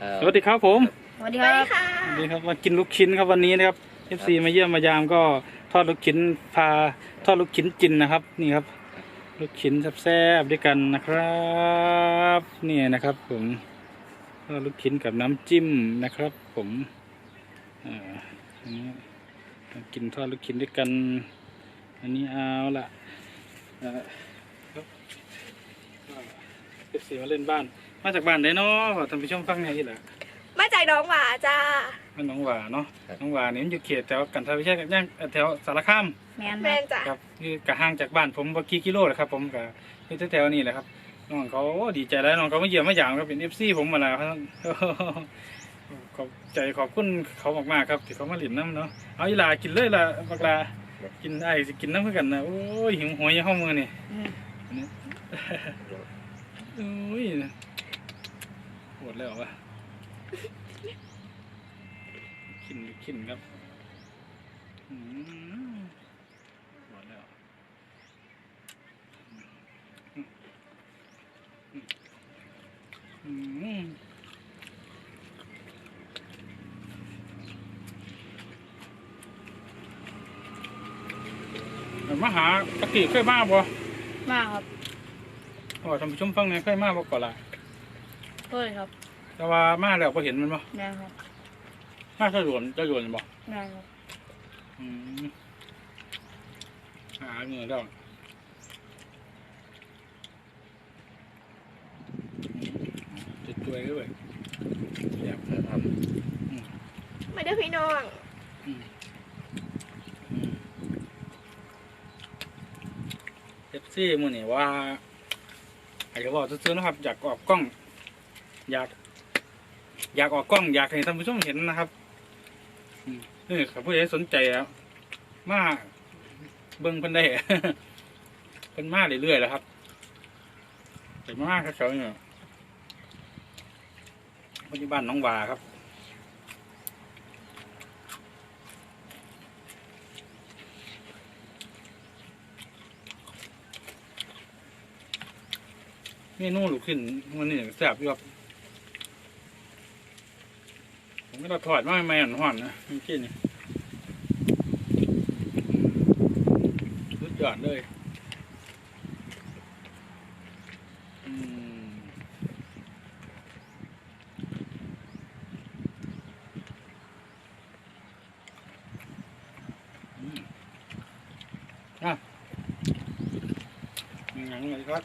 เอ่อสวัสดีครับผมสวัสดีสควัสรัดีบค่ะสวัสดีครับมากินลูกชิ้นครับวันนี้นะครับ FC มาเยี่ยมมายามก็ทอดลูกชิ้นพาทอดลูกชิ้นจินนะครับ นี่ครับ ลูกชิ้นแซ่บๆด้วยกันนะครับนี่นะครับ ผมทอดลูกชิ้นกับน้ำจิ้มนะครับ ผมอ่าอันนี้มากินทอดลูกชิ้นด้วยกัน อันนี้เอาละเอ่อครับเอฟซีมาเล่นบ้าน มาจากบ้านไหนเนาะขอท่านผู้ชมฟังหน่อยอีกแหละมาจากน้องหว่าจ้าบ้านหนองหวาเนาะหนองหวานี่มันอยู่เขตแถวกันทาวิชัยกับย่างแถวสารคามแมนแม่นจ้ะครับคือกะห่างจากบ้านผมว่ากี่กิโลแหละครับ ผมกะอยู่แถวๆนี้แหละครับน้องเขาโอ้ดีใจแล้วน้องเขามาเยี่ยมมาหยามครับเป็นเอฟซีผมมาแล้วครับขอบใจขอบคุณเขามากๆครับที่เขามาหลินน้ำเนาะเอาอีหลากินเลยล่ะบักลากินไอ้สิกินน้ำเพื่อกันนะโอ้ยหิวหวยห้องมือนี่อืมอันนี้โอ้ย ปวดแล้ววะขินขินครับอืมปวดแล้วอืมเดี๋ยวมาหาปกติเคยมาบ่มากครับโอ้ท่านผู้ชมฟังหน่อยเคยมาบ่ก่อนละ เฮ้ยครับแต่ว่ามาแล้วพอเห็นมันบ่แมนครับมาจะโดนจะโดนบ่แมนครับอืมหาเงินแล้วจะช่วยด้วยอยากทำมาเด้อพี่น้องเอฟซี่มือนี่ว่าอาจจะบอกซื้อๆนะครับอยากออกกล้อง อยาก อยากออกกล้องอยากให้ท่านผู้ชมเห็นนะครับนี่ครับผู้ใดสนใจแล้วมาเบิ้งเพิ่นได้ เพิ่นมาเรื่อยๆแล้วครับแต่มากเขาเนี่ยปัจจุบันน้องวาครับเมนูลูกขึ้นมันนี่แซ่บอยู่ครับ ผมก็ต้องถอดมาใหม่ห่อนๆนะเมื่อกี้นี่สุดยอดเลยอืมอะยังไงครับ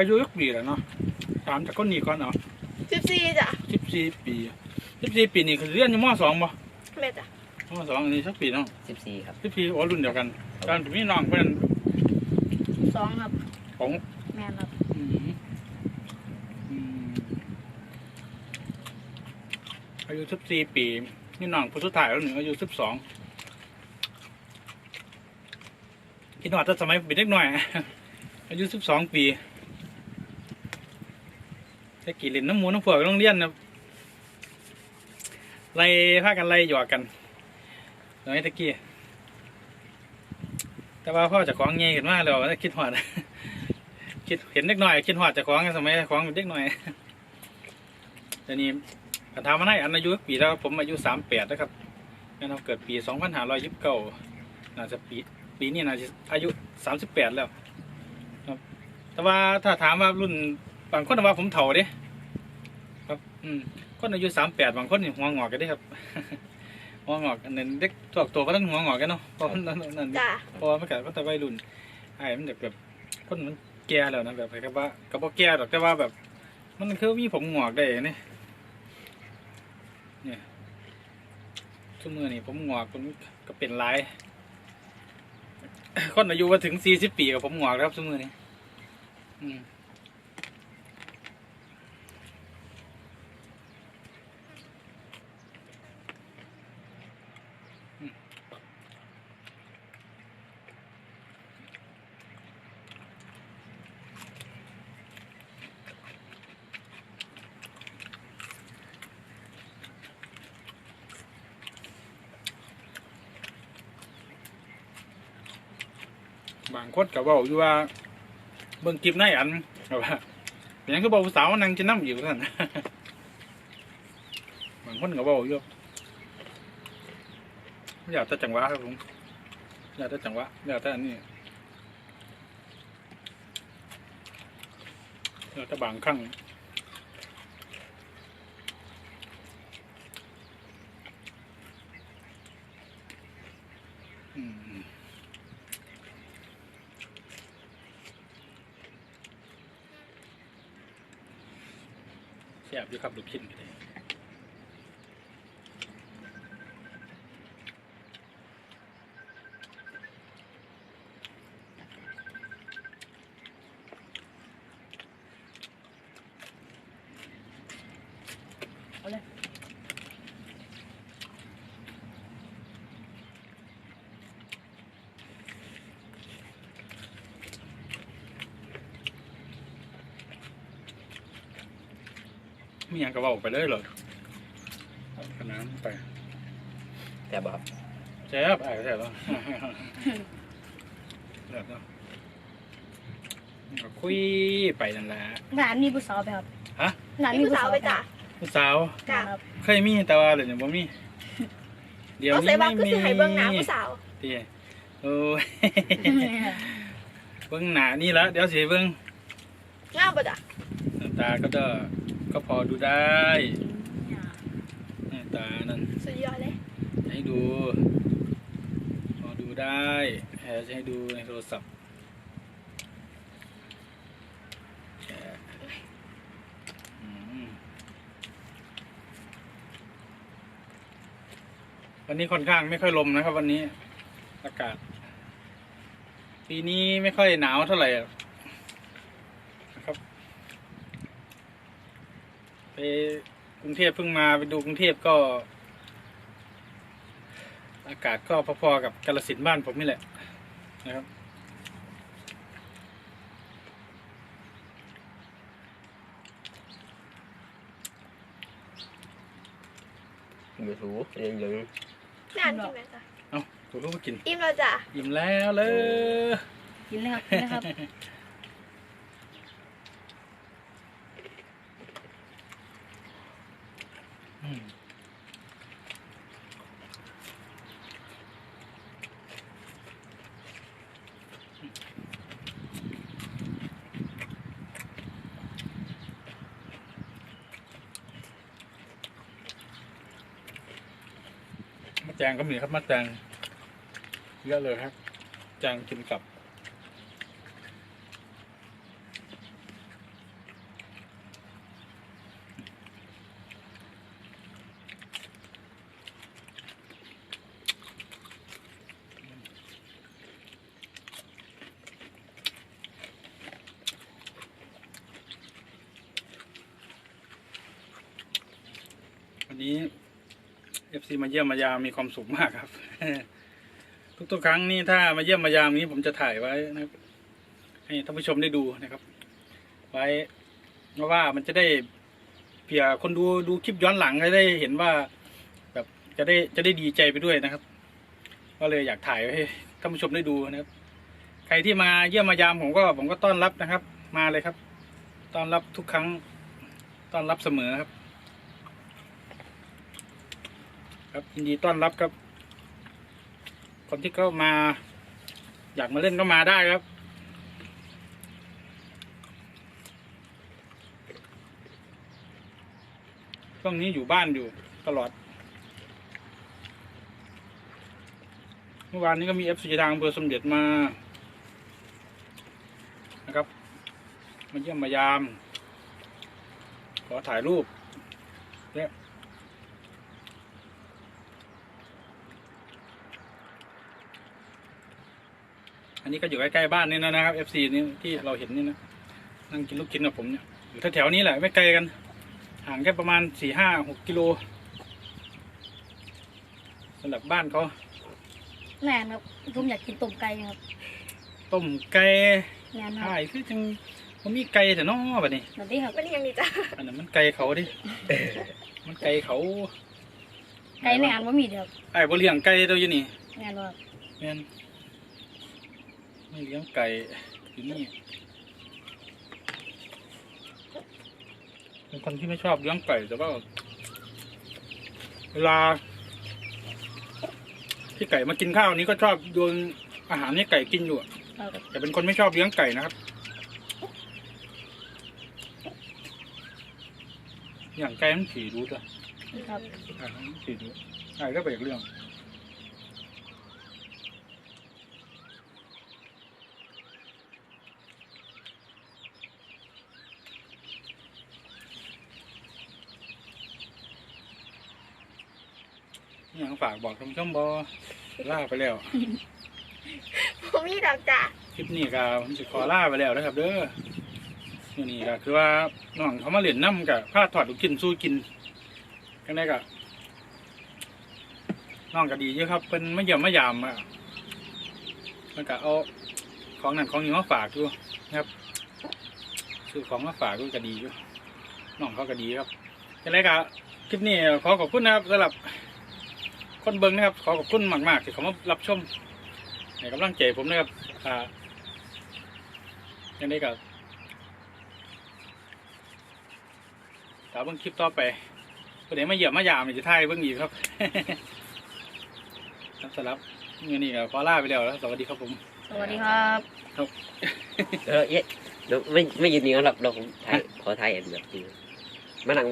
อายุยักปีแล้วเนาะถามจากคนนี้ก่อนเนาะสิบสี่จ้ะสิบสี่ปีสิบสี่ปีนี่คือเรียนอยู่มสองป่ะแม่จ้ะมสองอันนี้สักปีเนาะสิบสี่ครับสิบสี่โอ้รุ่นเดียวกันการพี่น้องเพื่อนสองครับของแมนครับอืมอืมอายุสิบสี่ปีนี่น้องผู้สุดท้ายแล้วหนึ่งอายุสิบสองคิดว่าถ้าสมัยเป็นเด็กหน่อย อายุสิบสองปี แต่กี่เล่นน้ำหมูน้ำเผือกโรงเรียนนะไล่พากันไล่หยอกกันตอนนี้ตะกี้แต่ว่าพ่อจะของเงี้ยขึ้นมาแล้วคิดหอดคิดเห็นเด็กหน่อย คิดหอดจะของสมัยเจ้องเป็นเด็กหน่อยแต่นี้กันทำมาได้อันอายุปีแล้วผมอายุสามแปดนะครับแม่เราเกิดปีสองพันห้าร้อยยิบเก้าน่าจะปีปีนี้น่าจะอายุสามสิบแปดแล้วครับ แต่ว่าถ้าถามว่ารุ่นบางคนว่าผมเฒ่าเด้ อืมคนอายุสามแปดบางคนนี่หัวงอกกันเด้ครับหัวงอกอันนั้นเด็กตัวตัวก็ต้องหัวงอกกันเนาะเพราะมันนั่นนั่นจ้ะ เพราะว่ามันเกิดก็แต่วัยรุ่นไอ้มันแบบแบบคนมันแก่แล้วนะแบบกับว่ากับว่าแก่หรอกแต่ว่าแบบ มันคือมีผมงอกได้เนี่ยเนี่ยทุกมือนี่ผมงอกมันก็เป็นหลาย คนอายุมาถึงสี่สิบปีกับผมงอกแล้วครับทุกมือนี่อืมางคนก็บอกอยู่ว่าเบิ่งคลิปนายอันแบบว่าเป็นยังก็บอกสาวว่านั่งกินน้ำอยู่ท่านบางคนก็บอกอยู่อยากแต่จังหวะครับผมอยากแต่จังหวะอยากแต่อันนี้อยากแต่บางครั้งอืม แซ่บอยู่ครับลูกชิ้นก็ได้ มีหยังก็เว่าไปเลยเหรอขนาดนั้นไปแต่บครับแซ่บไอ้แซ่บแล้วแซ่บแล้วก็คุยไปนั่นแหละร้านมีผู้สาวไปครับฮะร้านมีมีผู้ผู้สาสาววไปไปจ้ะผู้สาวจ้ะครับเคยมีแต่ว่าเดี๋ยวนี้บ่มีเดี๋ยวเอานี้ใส่บ้าไม่ก็มีสิให้เบื้องหน้าผู้สาวเตี้ยโอ้ยเบื้องหน้านี่ละเดี๋ยวสิเบื้องงามปะจ้ะหน้าตาก็จะ ก็พอดูได้หน้าตานั่นสุดยอดเลย ให้ดู พอดูได้แอร์จะให้ดูในโทรศัพท์แชร์อืมวันนี้ค่อนข้างไม่ค่อยลมนะครับ วันนี้อากาศ ปีนี้ไม่ค่อยหนาวเท่าไหร่อะนะครับ ไป กรุงเทพเพิ่งมาไปดูกรุงเทพก็ อากาศก็พอๆกับกาลสินธุ์บ้านผมนี่แหละนะครับอยู่ถูเรียนอยู่นานกินไหมจ้ะเอ้าถูกลูกกิน อิ่มแล้วจ้ะ อิ่มแล้วเลยกินเลยครับกินเลยครับ มะแจงก็มีครับมะแจงเยอะเลยครับ แจงกินกับ นี้เอฟซีมาเยี่ยมมายามมีความสุขมากครับ ทุกๆครั้งนี่ถ้ามาเยี่ยมมายามนี้ผมจะถ่ายไว้นะครับให้ท่านผู้ชมได้ดูนะครับ ไว้เพราะว่ามันจะได้เผื่อคนดูดูคลิปย้อนหลังจะได้เห็นว่า แบบจะได้จะได้ดีใจไปด้วยนะครับ ก็เลยอยากถ่ายไว้ให้ท่านผู้ชมได้ดูนะครับ ใครที่มาเยี่ยมมายามผมก็ผมก็ต้อนรับนะครับ มาเลยครับ ต้อนรับทุกครั้ง ต้อนรับเสมอครับ ครับยินดีต้อนรับครับ คนที่เข้ามา อยากมาเล่นก็มาได้ครับ ช่วงนี้อยู่บ้านอยู่ตลอด เมื่อวานนี้ก็มีเอฟซีทางอำเภอสมเด็จมา นะครับ มาเยี่ยมมายาม ขอถ่ายรูปเนี่ย อันนี้ก็อยู่ใกล้ๆบ้านนี่นะนะครับ FC นี่ที่เราเห็นนี่นะนั่งกินลูกชิ้นกับผมเนี่ยอยู่แถวๆนี้แหละไม่ไกลกัน ห่างแค่ประมาณสี่ห้าหกกิโลสำหรับบ้านเขาแม่นครับผมอยากกินต้มไก่ครับต้มไก่แม่นครับใช่คือจังมันมีไก่แต่น้อแบบนี้แบบนี้ครับเป็นยังดีจ้ะอันนั้นมันไก่เขาดิมันไก่เขา ไก่ในอ่านว่ามีเดียวไอ้บ่เลี้ยงไก่ตัวอยู่นี่แม่นว่าแม่น นี่เลี้ยงไก่ที่นี่เป็นคนที่ไม่ชอบเลี้ยงไก่แต่ว่าเวลา ที่ไก่มากินข้าวนี้ก็ชอบโยนอาหารให้ไก่กินอยู่แต่เป็นคนไม่ชอบเลี้ยงไก่นะครับ อย่างไก่มันขี่รู้จ้ะครับขี่รู้ไก่ก็เป็นเรื่อง ยังฝากบอกท่านผู้ชมบอล่าไปแล้ว ผมมีดอกจ้ะคลิปนี้ก็ผมจะขอล่าไปแล้วนะครับ เด้อนี่นี่ก็คือว่าน้องเขามาเล่นน้ำกับผ้าถอดลูกกินสู้กินกันได้ก็น้องก็ดีเยอะครับเป็นไม่เยี่ยมไม่ยามอะมันก็เอาของนั่นของนี้มาฝากอยู่นะครับซื้อของมาฝากด้วยก็ดีอยู่น้องเขาก็ดีครับกันได้ก็คลิปนี้ขอขอบคุณนะครับสำหรับ คนเบิ้งนะครับ ขอขอบคุณมากๆที่เขามารับชมให้กำลังใจผมนะครับอ่ายังได้กับตามเบิ่งคลิปต่อไปประเดี๋ยวมาเหยียบมายามนี่จะถ่ายเบิ่งอีกครับครับสำหรับเงินนี่ก็ขอลาไปแล้วแล้วสวัสดีครับผม สวัสดีครับเออเอ๊ะเดี๋ยวไม่ไม่ยืนนี้ครับเราผมถ่ายขอถ่ายอันแบบนี้มานั่ง